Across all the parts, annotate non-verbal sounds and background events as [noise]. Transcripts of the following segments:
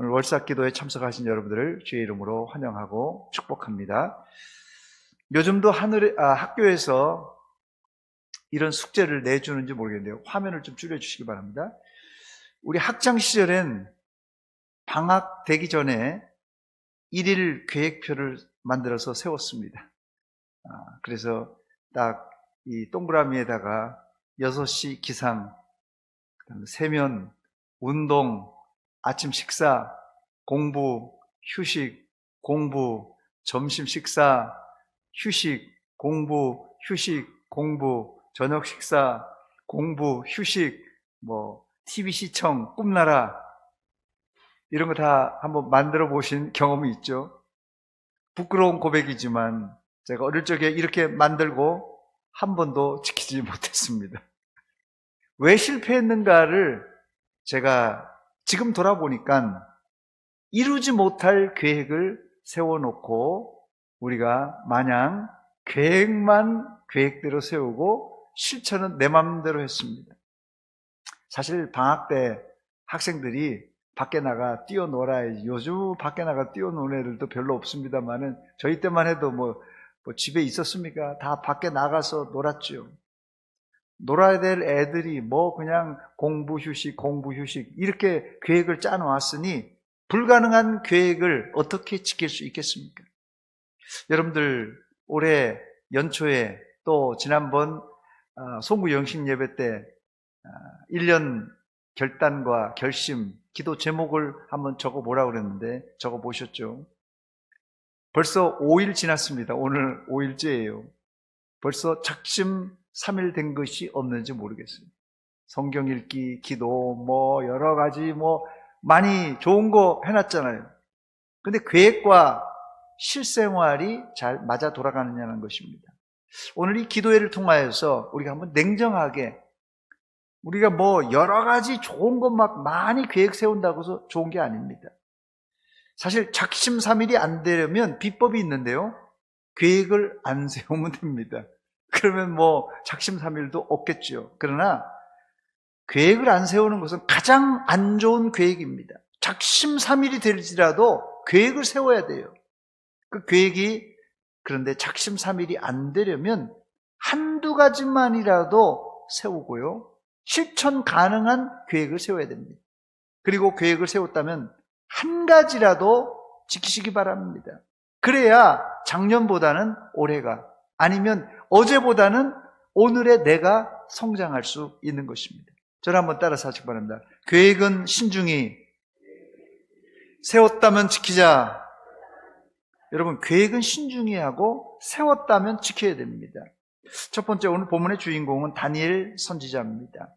오늘 월삭 기도에 참석하신 여러분들을 주의 이름으로 환영하고 축복합니다. 요즘도 하늘에, 아, 학교에서 이런 숙제를 내주는지 모르겠는데요. 화면을 좀 줄여주시기 바랍니다. 우리 학창 시절엔 방학 되기 전에 일일 계획표를 만들어서 세웠습니다. 아, 그래서 딱 이 동그라미에다가 6시 기상, 세면, 운동, 아침 식사, 공부, 휴식, 공부, 점심 식사, 휴식, 공부, 휴식, 공부, 저녁 식사, 공부, 휴식, 뭐, TV 시청, 꿈나라, 이런 거 다 한번 만들어 보신 경험이 있죠? 부끄러운 고백이지만, 제가 어릴 적에 이렇게 만들고 한 번도 지키지 [laughs] 못했습니다. 왜 실패했는가를 제가 지금 돌아보니까 이루지 못할 계획을 세워놓고 우리가 마냥 계획만 계획대로 세우고 실천은 내 마음대로 했습니다. 사실 방학 때 학생들이 밖에 나가 뛰어놀아야지. 요즘 밖에 나가 뛰어노는 애들도 별로 없습니다만은 저희 때만 해도 뭐, 뭐 집에 있었습니까? 다 밖에 나가서 놀았죠. 놀아야 될 애들이 뭐 그냥 공부 휴식, 공부 휴식 이렇게 계획을 짜 놓았으니 불가능한 계획을 어떻게 지킬 수 있겠습니까? 여러분들 올해 연초에 또 지난번 아, 송구 영신 예배 때 1년 결단과 결심, 기도 제목을 한번 적어 보라 그랬는데 적어 보셨죠? 벌써 5일 지났습니다. 오늘 5일째예요. 벌써 작심 3일 된 것이 없는지 모르겠어요. 성경 읽기, 기도, 뭐, 여러 가지, 뭐, 많이 좋은 거 해놨잖아요. 근데 계획과 실생활이 잘 맞아 돌아가느냐는 것입니다. 오늘 이 기도회를 통하여서 우리가 한번 냉정하게 우리가 뭐 여러 가지 좋은 것 막 많이 계획 세운다고 해서 좋은 게 아닙니다. 사실 작심삼일이 안 되려면 비법이 있는데요. 계획을 안 [laughs] 세우면 됩니다. 그러면 뭐 작심삼일도 없겠죠. 그러나 계획을 안 세우는 것은 가장 안 좋은 계획입니다. 작심삼일이 될지라도 계획을 세워야 돼요. 그 계획이 그런데 작심삼일이 안 되려면 한두 가지만이라도 세우고요. 실천 가능한 계획을 세워야 됩니다. 그리고 계획을 세웠다면 한 가지라도 지키시기 바랍니다. 그래야 작년보다는 올해가 아니면 어제보다는 오늘의 내가 성장할 수 있는 것입니다. 저를 한번 따라서 하시기 바랍니다. 계획은 신중히 세웠다면 지키자. 여러분, 계획은 신중히 하고 세웠다면 지켜야 됩니다. 첫 번째 오늘 본문의 주인공은 다니엘 선지자입니다.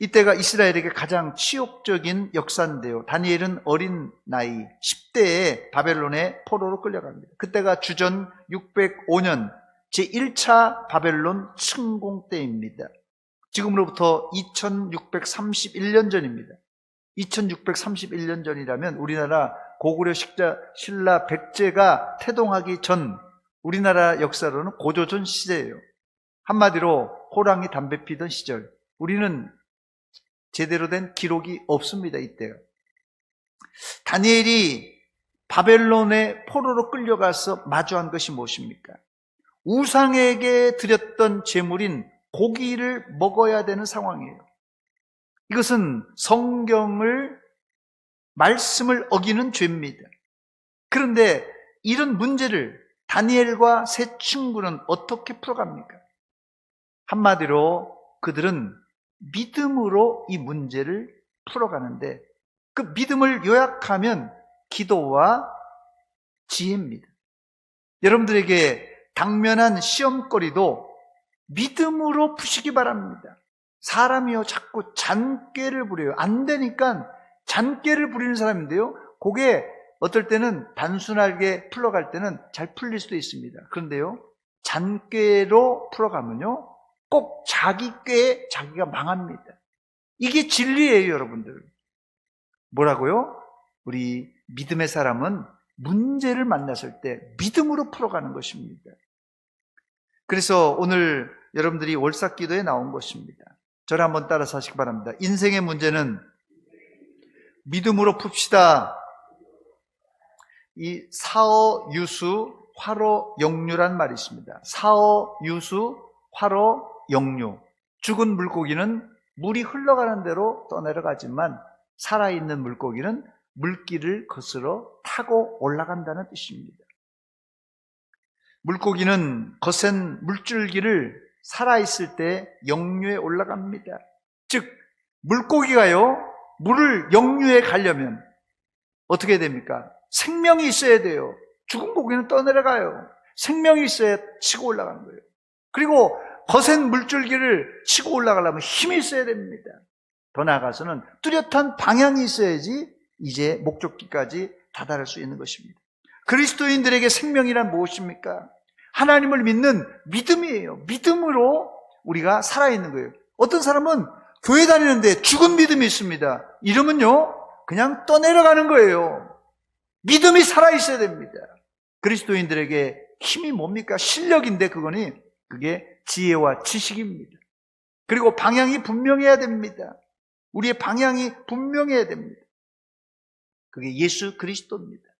이때가 이스라엘에게 가장 치욕적인 역사인데요. 다니엘은 어린 나이 10대에 바벨론의 포로로 끌려갑니다. 그때가 주전 605년 제1차 바벨론 침공 때입니다. 지금으로부터 2631년 전입니다. 2631년 전이라면 우리나라 고구려 식자 신라 백제가 태동하기 전 우리나라 역사로는 고조전 시대예요. 한마디로 호랑이 담배 피던 시절. 우리는 제대로 된 기록이 없습니다. 이때요. 다니엘이 바벨론의 포로로 끌려가서 마주한 것이 무엇입니까? 우상에게 드렸던 제물인 고기를 먹어야 되는 상황이에요. 이것은 성경을 말씀을 어기는 죄입니다. 그런데 이런 문제를 다니엘과 세 친구는 어떻게 풀어갑니까? 한마디로 그들은 믿음으로 이 문제를 풀어가는데 그 믿음을 요약하면 기도와 지혜입니다. 여러분들에게 당면한 시험거리도 믿음으로 푸시기 바랍니다. 사람이요, 자꾸 잔꾀를 부려요. 안 되니까 잔꾀를 부리는 사람인데요. 그게 어떨 때는 단순하게 풀어갈 때는 잘 풀릴 수도 있습니다. 그런데요, 잔꾀로 풀어가면요, 꼭 자기 꾀에 자기가 망합니다. 이게 진리예요, 여러분들. 뭐라고요? 우리 믿음의 사람은 문제를 만났을 때 믿음으로 풀어가는 것입니다. 그래서 오늘 여러분들이 월삭 기도에 나온 것입니다. 저를 한번 따라서 하시기 바랍니다. 인생의 문제는 믿음으로 풉시다. 이 사어 유수 화로 영유란 말이 있습니다. 사어 유수 화로 영유. 죽은 물고기는 물이 흘러가는 대로 떠내려가지만 살아있는 물고기는 물길을 거스러 타고 올라간다는 뜻입니다. 물고기는 거센 물줄기를 살아있을 때 영유에 올라갑니다. 즉, 물고기가요, 물을 영유에 가려면 어떻게 됩니까? 생명이 있어야 돼요. 죽은 고기는 떠내려가요. 생명이 있어야 치고 올라가는 거예요. 그리고 거센 물줄기를 치고 올라가려면 힘이 있어야 됩니다. 더 나아가서는 뚜렷한 방향이 있어야지 이제 목적지까지 다다를 수 있는 것입니다. 그리스도인들에게 생명이란 무엇입니까? 하나님을 믿는 믿음이에요. 믿음으로 우리가 살아있는 거예요. 어떤 사람은 교회 다니는데 죽은 믿음이 있습니다. 이러면요, 그냥 떠내려가는 거예요. 믿음이 살아있어야 됩니다. 그리스도인들에게 힘이 뭡니까? 실력인데 그거니 그게 지혜와 지식입니다. 그리고 방향이 분명해야 됩니다. 우리의 방향이 분명해야 됩니다. 그게 예수 그리스도입니다.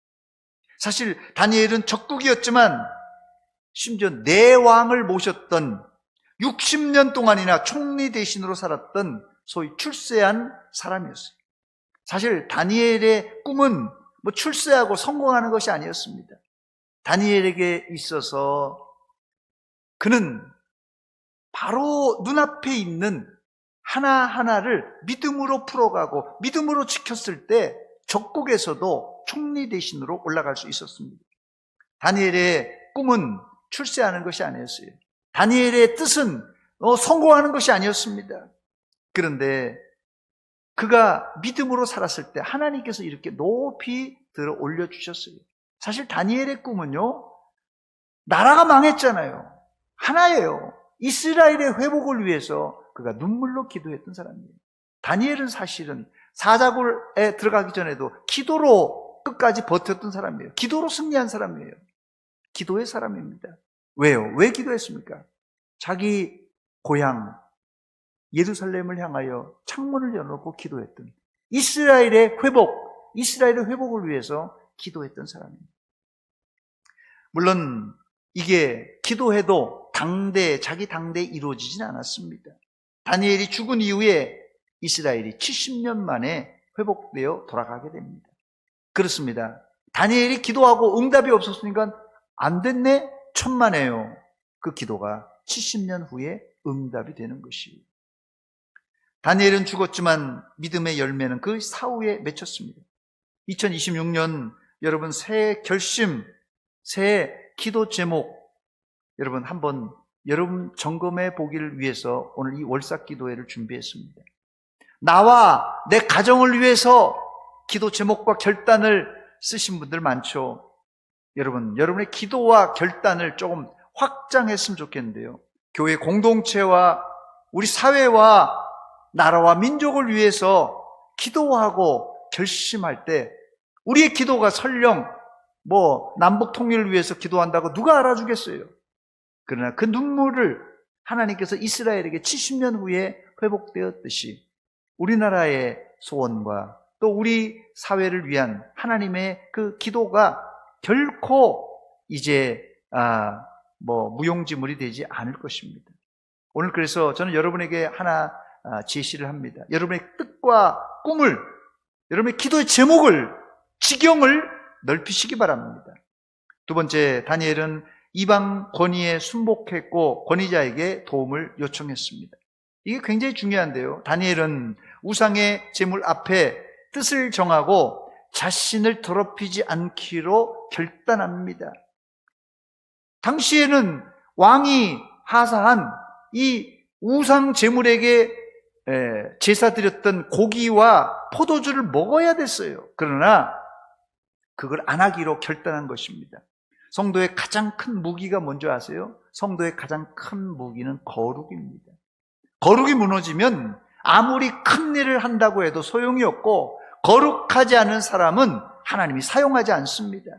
사실 다니엘은 적국이었지만 심지어 내 왕을 모셨던 60년 동안이나 총리 대신으로 살았던 소위 출세한 사람이었어요. 사실 다니엘의 꿈은 뭐 출세하고 성공하는 것이 아니었습니다. 다니엘에게 있어서 그는 바로 눈앞에 있는 하나하나를 믿음으로 풀어가고 믿음으로 지켰을 때 적국에서도 총리 대신으로 올라갈 수 있었습니다. 다니엘의 꿈은 출세하는 것이 아니었어요. 다니엘의 뜻은 어, 성공하는 것이 아니었습니다. 그런데 그가 믿음으로 살았을 때 하나님께서 이렇게 높이 들어 올려주셨어요. 사실 다니엘의 꿈은요, 나라가 망했잖아요. 하나예요. 이스라엘의 회복을 위해서 그가 눈물로 기도했던 사람이에요. 다니엘은 사실은 사자굴에 들어가기 전에도 기도로 끝까지 버텼던 사람이에요. 기도로 승리한 사람이에요. 기도의 사람입니다. 왜요? 왜 기도했습니까? 자기 고향 예루살렘을 향하여 창문을 열어놓고 기도했던 이스라엘의 회복, 이스라엘의 회복을 위해서 기도했던 사람입니다. 물론 이게 기도해도 당대, 자기 당대에 이루어지진 않았습니다. 다니엘이 죽은 이후에 이스라엘이 70년 만에 회복되어 돌아가게 됩니다. 그렇습니다. 다니엘이 기도하고 응답이 없었으니까 안 됐네? 천만에요. 그 기도가 70년 후에 응답이 되는 것이에요. 다니엘은 죽었지만 믿음의 열매는 그 사후에 맺혔습니다. 2026년 여러분 새 결심, 새 기도 제목 여러분 한번 여러분 점검해 보기를 위해서 오늘 이 월삭 기도회를 준비했습니다. 나와 내 가정을 위해서 기도 제목과 결단을 쓰신 분들 많죠. 여러분, 여러분의 기도와 결단을 조금 확장했으면 좋겠는데요. 교회 공동체와 우리 사회와 나라와 민족을 위해서 기도하고 결심할 때 우리의 기도가 설령 뭐 남북 통일을 위해서 기도한다고 누가 알아주겠어요? 그러나 그 눈물을 하나님께서 이스라엘에게 70년 후에 회복되었듯이 우리나라의 소원과 또 우리 사회를 위한 하나님의 그 기도가 결코 이제 아, 뭐 무용지물이 되지 않을 것입니다. 오늘 그래서 저는 여러분에게 하나 아, 제시를 합니다. 여러분의 뜻과 꿈을 여러분의 기도의 제목을 지경을 넓히시기 바랍니다. 두 번째 다니엘은 이방 권위에 순복했고 권위자에게 도움을 요청했습니다. 이게 굉장히 중요한데요. 다니엘은 우상의 제물 앞에 뜻을 정하고 자신을 더럽히지 않기로 결단합니다. 당시에는 왕이 하사한 이 우상 제물에게 제사 드렸던 고기와 포도주를 먹어야 됐어요. 그러나 그걸 안 하기로 결단한 것입니다. 성도의 가장 큰 무기가 뭔지 아세요? 성도의 가장 큰 무기는 거룩입니다. 거룩이 무너지면 아무리 큰 일을 한다고 해도 소용이 없고 거룩하지 않은 사람은 하나님이 사용하지 않습니다.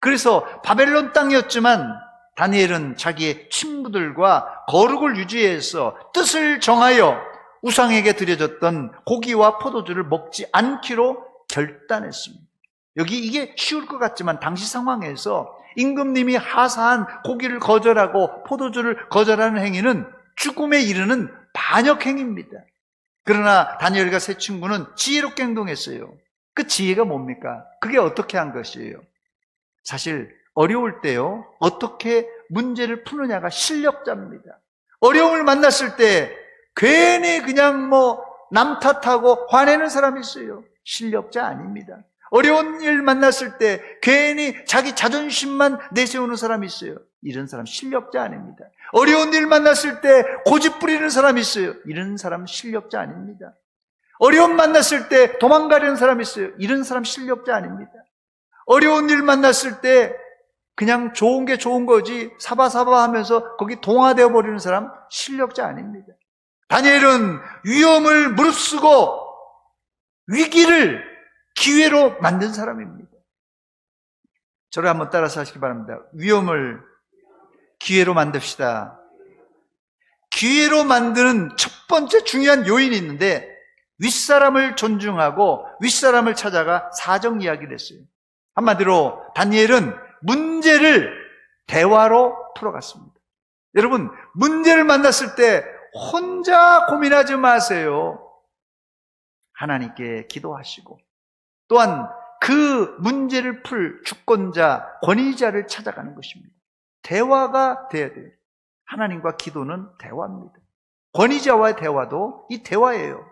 그래서 바벨론 땅이었지만 다니엘은 자기의 친구들과 거룩을 유지해서 뜻을 정하여 우상에게 드려졌던 고기와 포도주를 먹지 않기로 결단했습니다. 여기 이게 쉬울 것 같지만 당시 상황에서 임금님이 하사한 고기를 거절하고 포도주를 거절하는 행위는 죽음에 이르는 반역 행위입니다. 그러나 다니엘과 세 친구는 지혜롭게 행동했어요. 그 지혜가 뭡니까? 그게 어떻게 한 것이에요? 사실 어려울 때요. 어떻게 문제를 푸느냐가 실력자입니다. 어려움을 만났을 때 괜히 그냥 뭐 남 탓하고 화내는 사람이 있어요. 실력자 아닙니다. 어려운 일 만났을 때 괜히 자기 자존심만 내세우는 사람이 있어요. 이런 사람 실력자 아닙니다. 어려운 일 만났을 때 고집 부리는 사람이 있어요. 이런 사람 실력자 아닙니다. 어려움 만났을 때 도망가려는 사람이 있어요. 이런 사람 실력자 아닙니다. 어려운 일 만났을 때 그냥 좋은 게 좋은 거지 사바사바 하면서 거기 동화되어 버리는 사람 실력자 아닙니다. 다니엘은 위험을 무릅쓰고 위기를 기회로 만든 사람입니다. 저를 한번 따라서 하시기 바랍니다. 위험을 기회로 만듭시다. 기회로 만드는 첫 번째 중요한 요인이 있는데 윗사람을 존중하고 윗사람을 찾아가 사정 이야기를 했어요. 한마디로 다니엘은 문제를 대화로 풀어갔습니다. 여러분, 문제를 만났을 때 혼자 고민하지 마세요. 하나님께 기도하시고 또한 그 문제를 풀 주권자, 권위자를 찾아가는 것입니다. 대화가 돼야 돼요. 하나님과 기도는 대화입니다. 권위자와의 대화도 이 대화예요.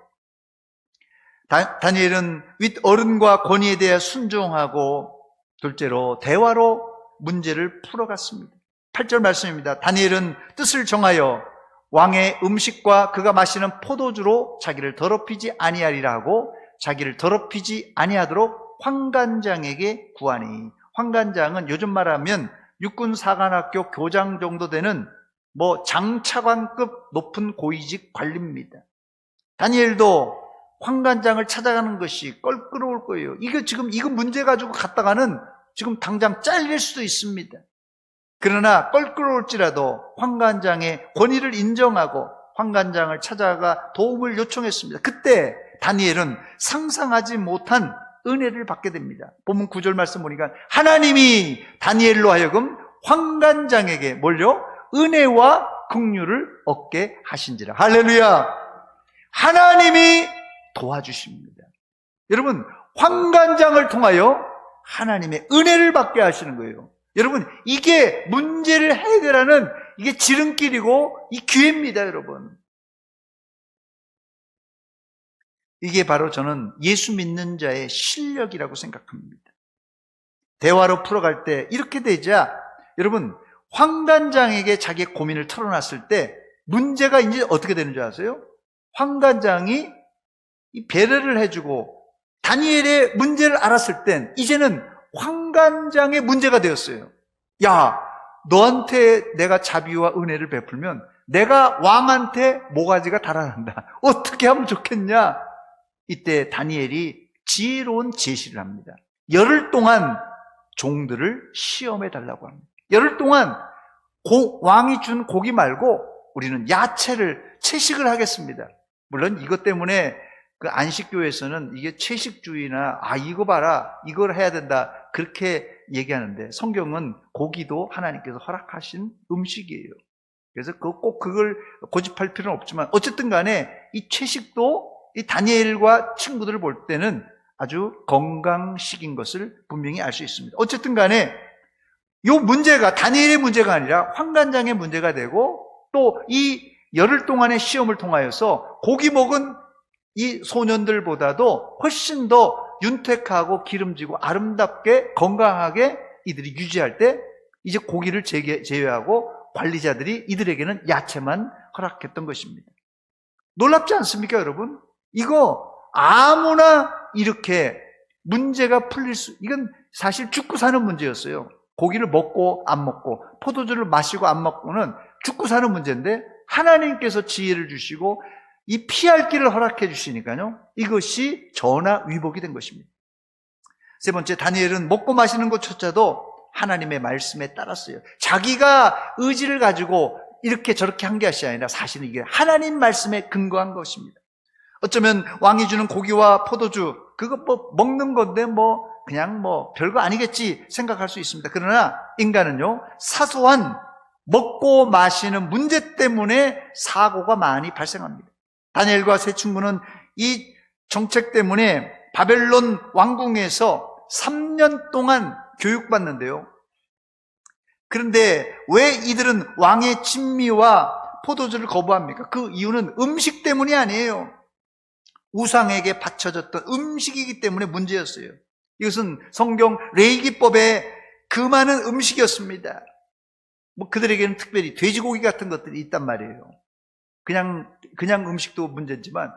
다, 다니엘은 윗 어른과 권위에 대해 순종하고 둘째로 대화로 문제를 풀어갔습니다. 8절 말씀입니다. 다니엘은 뜻을 정하여 왕의 음식과 그가 마시는 포도주로 자기를 더럽히지 아니하리라 하고 자기를 더럽히지 아니하도록 황관장에게 구하니 황관장은 요즘 말하면 육군 사관학교 교장 정도 되는 뭐 장차관급 높은 고위직 관리입니다. 다니엘도 황관장을 찾아가는 것이 껄끄러울 거예요. 이거 지금 이거 문제 가지고 갔다가는 지금 당장 잘릴 수도 있습니다. 그러나 껄끄러울지라도 황관장의 권위를 인정하고 황관장을 찾아가 도움을 요청했습니다. 그때 다니엘은 상상하지 못한 은혜를 받게 됩니다. 본문 9절 말씀 보니까 하나님이 다니엘로 하여금 황관장에게 뭘요? 은혜와 긍휼을 얻게 하신지라. 할렐루야. 하나님이 도와주십니다. 여러분, 황관장을 통하여 하나님의 은혜를 받게 하시는 거예요. 여러분, 이게 문제를 해결하는 이게 지름길이고 이 기회입니다, 여러분. 이게 바로 저는 예수 믿는 자의 실력이라고 생각합니다. 대화로 풀어갈 때 이렇게 되자 여러분 황관장에게 자기의 고민을 털어놨을 때 문제가 이제 어떻게 되는 줄 아세요? 황관장이 이 배려를 해주고 다니엘의 문제를 알았을 땐 이제는 황관장의 문제가 되었어요. 야, 너한테 내가 자비와 은혜를 베풀면 내가 왕한테 모가지가 달아난다. 어떻게 하면 좋겠냐? 이때 다니엘이 지혜로운 제시를 합니다. 열흘 동안 종들을 시험해 달라고 합니다. 열흘 동안 고, 왕이 준 고기 말고 우리는 야채를 채식을 하겠습니다. 물론 이것 때문에 그 안식교에서는 이게 채식주의나 아 이거 봐라 이걸 해야 된다 그렇게 얘기하는데 성경은 고기도 하나님께서 허락하신 음식이에요. 그래서 그 꼭 그걸 고집할 필요는 없지만 어쨌든 간에 이 채식도 이 다니엘과 친구들을 볼 때는 아주 건강식인 것을 분명히 알 수 있습니다. 어쨌든 간에 이 문제가 다니엘의 문제가 아니라 황관장의 문제가 되고 또 이 열흘 동안의 시험을 통하여서 고기 먹은 이 소년들보다도 훨씬 더 윤택하고 기름지고 아름답게 건강하게 이들이 유지할 때 이제 고기를 제외하고 관리자들이 이들에게는 야채만 허락했던 것입니다. 놀랍지 않습니까, 여러분? 이거 아무나 이렇게 문제가 풀릴 수, 이건 사실 죽고 사는 문제였어요. 고기를 먹고 안 먹고, 포도주를 마시고 안 먹고는 죽고 사는 문제인데, 하나님께서 지혜를 주시고, 이 피할 길을 허락해 주시니까요. 이것이 전화 위복이 된 것입니다. 세 번째, 다니엘은 먹고 마시는 것조차도 하나님의 말씀에 따랐어요. 자기가 의지를 가지고 이렇게 저렇게 한 것이 아니라 사실은 이게 하나님 말씀에 근거한 것입니다. 어쩌면 왕이 주는 고기와 포도주, 그거 뭐 먹는 건데 뭐 그냥 뭐 별거 아니겠지 생각할 수 있습니다. 그러나 인간은요, 사소한 먹고 마시는 문제 때문에 사고가 많이 발생합니다. 다니엘과 새 친구는 이 정책 때문에 바벨론 왕궁에서 3년 동안 교육받는데요. 그런데 왜 이들은 왕의 진미와 포도주를 거부합니까? 그 이유는 음식 때문이 아니에요. 우상에게 바쳐졌던 음식이기 때문에 문제였어요. 이것은 성경 레이기법의 그 많은 음식이었습니다. 뭐 그들에게는 특별히 돼지고기 같은 것들이 있단 말이에요. 그냥 그냥 음식도 문제지만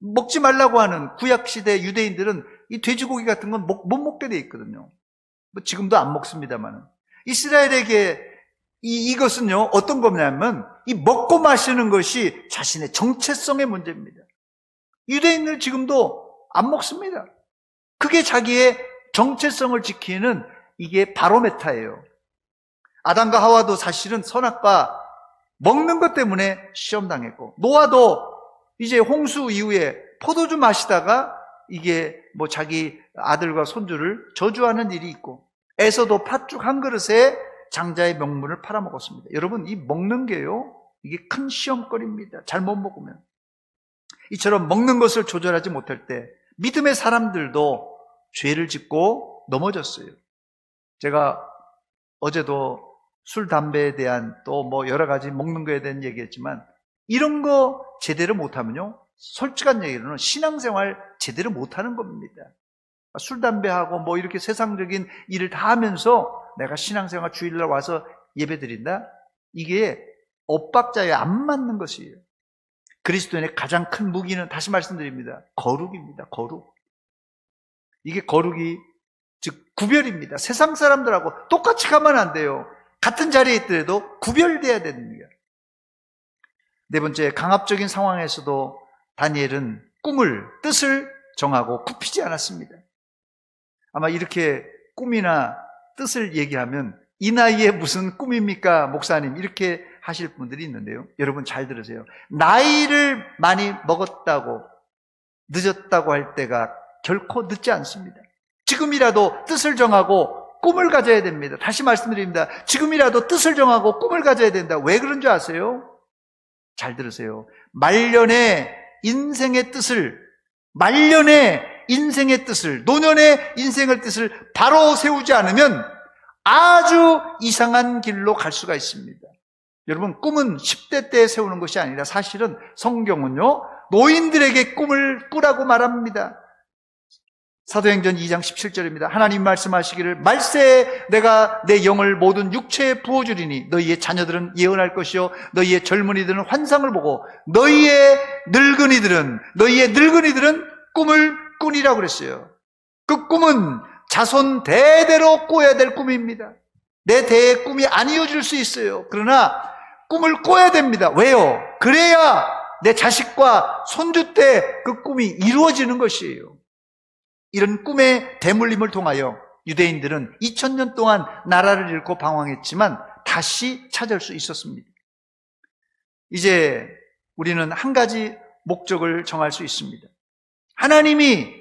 먹지 말라고 하는 구약 시대 유대인들은 이 돼지고기 같은 건 못 먹게 돼 있거든요. 뭐 지금도 안 먹습니다만은 이스라엘에게 이, 이것은요 어떤 거냐면 이 먹고 마시는 것이 자신의 정체성의 문제입니다. 유대인들 지금도 안 먹습니다. 그게 자기의 정체성을 지키는 이게 바로메타예요. 아담과 하와도 사실은 선악과 먹는 것 때문에 시험당했고 노아도 이제 홍수 이후에 포도주 마시다가 이게 뭐 자기 아들과 손주를 저주하는 일이 있고 에서도 팥죽 한 그릇에 장자의 명분을 팔아먹었습니다. 여러분 이 먹는 게요 이게 큰 시험거리입니다. 잘못 먹으면 이처럼 먹는 것을 조절하지 못할 때 믿음의 사람들도 죄를 짓고 넘어졌어요. 제가 어제도 술, 담배에 대한 또 뭐 여러 가지 먹는 거에 대한 얘기했지만 이런 거 제대로 못하면요. 솔직한 얘기로는 신앙생활 제대로 못하는 겁니다. 술, 담배하고 뭐 이렇게 세상적인 일을 다 하면서 내가 신앙생활 주일날 와서 예배 드린다? 이게 엇박자에 안 맞는 것이에요. 그리스도인의 가장 큰 무기는 다시 말씀드립니다. 거룩입니다. 거룩. 이게 거룩이 즉 구별입니다. 세상 사람들하고 똑같이 가면 안 돼요. 같은 자리에 있더라도 구별돼야 됩니다. 네 번째, 강압적인 상황에서도 다니엘은 꿈을, 뜻을 정하고 굽히지 않았습니다. 아마 이렇게 꿈이나 뜻을 얘기하면 이 나이에 무슨 꿈입니까, 목사님? 이렇게 하실 분들이 있는데요. 여러분 잘 들으세요. 나이를 많이 먹었다고, 늦었다고 할 때가 결코 늦지 않습니다. 지금이라도 뜻을 정하고 꿈을 가져야 됩니다. 다시 말씀드립니다. 지금이라도 뜻을 정하고 꿈을 가져야 된다. 왜 그런 줄 아세요? 잘 들으세요. 말년의 인생의 뜻을, 말년의 인생의 뜻을, 노년의 인생의 뜻을 바로 세우지 않으면 아주 이상한 길로 갈 수가 있습니다. 여러분, 꿈은 10대 때 세우는 것이 아니라 사실은 성경은요, 노인들에게 꿈을 꾸라고 말합니다. 사도행전 2장 17절입니다. 하나님 말씀하시기를 말세에 내가 내 영을 모든 육체에 부어주리니 너희의 자녀들은 예언할 것이요 너희의 젊은이들은 환상을 보고 너희의 늙은이들은 너희의 늙은이들은 꿈을 꾸니라고 그랬어요. 그 꿈은 자손 대대로 꿔야 될 꿈입니다. 내 대의 꿈이 안 이어질 수 있어요. 그러나 꿈을 꿔야 됩니다. 왜요? 그래야 내 자식과 손주 때 그 꿈이 이루어지는 것이에요. 이런 꿈의 대물림을 통하여 유대인들은 2000년 동안 나라를 잃고 방황했지만 다시 찾을 수 있었습니다. 이제 우리는 한 가지 목적을 정할 수 있습니다. 하나님이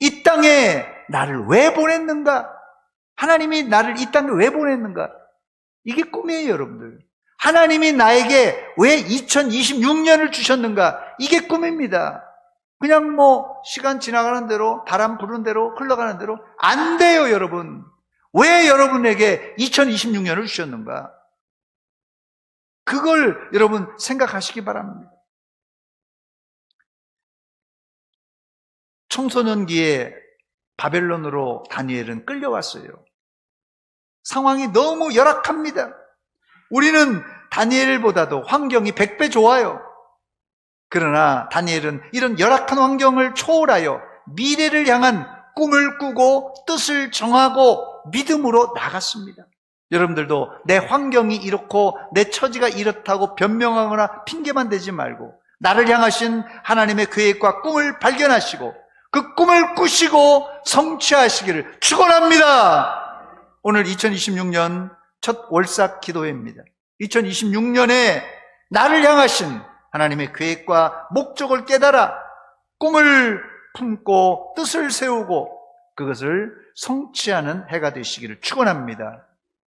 이 땅에 나를 왜 보냈는가? 하나님이 나를 이 땅에 왜 보냈는가? 이게 꿈이에요, 여러분들. 하나님이 나에게 왜 2026년을 주셨는가? 이게 꿈입니다. 그냥 뭐 시간 지나가는 대로 바람 부는 대로 흘러가는 대로 안 돼요, 여러분. 왜 여러분에게 2026년을 주셨는가? 그걸 여러분 생각하시기 바랍니다. 청소년기에 바벨론으로 다니엘은 끌려왔어요. 상황이 너무 열악합니다. 우리는 다니엘보다도 환경이 100배 좋아요. 그러나 다니엘은 이런 열악한 환경을 초월하여 미래를 향한 꿈을 꾸고 뜻을 정하고 믿음으로 나갔습니다. 여러분들도 내 환경이 이렇고 내 처지가 이렇다고 변명하거나 핑계만 대지 말고 나를 향하신 하나님의 계획과 꿈을 발견하시고 그 꿈을 꾸시고 성취하시기를 축원합니다. 오늘 2026년 첫 월삭 기도회입니다. 2026년에 나를 향하신 하나님의 계획과 목적을 깨달아 꿈을 품고 뜻을 세우고 그것을 성취하는 해가 되시기를 축원합니다.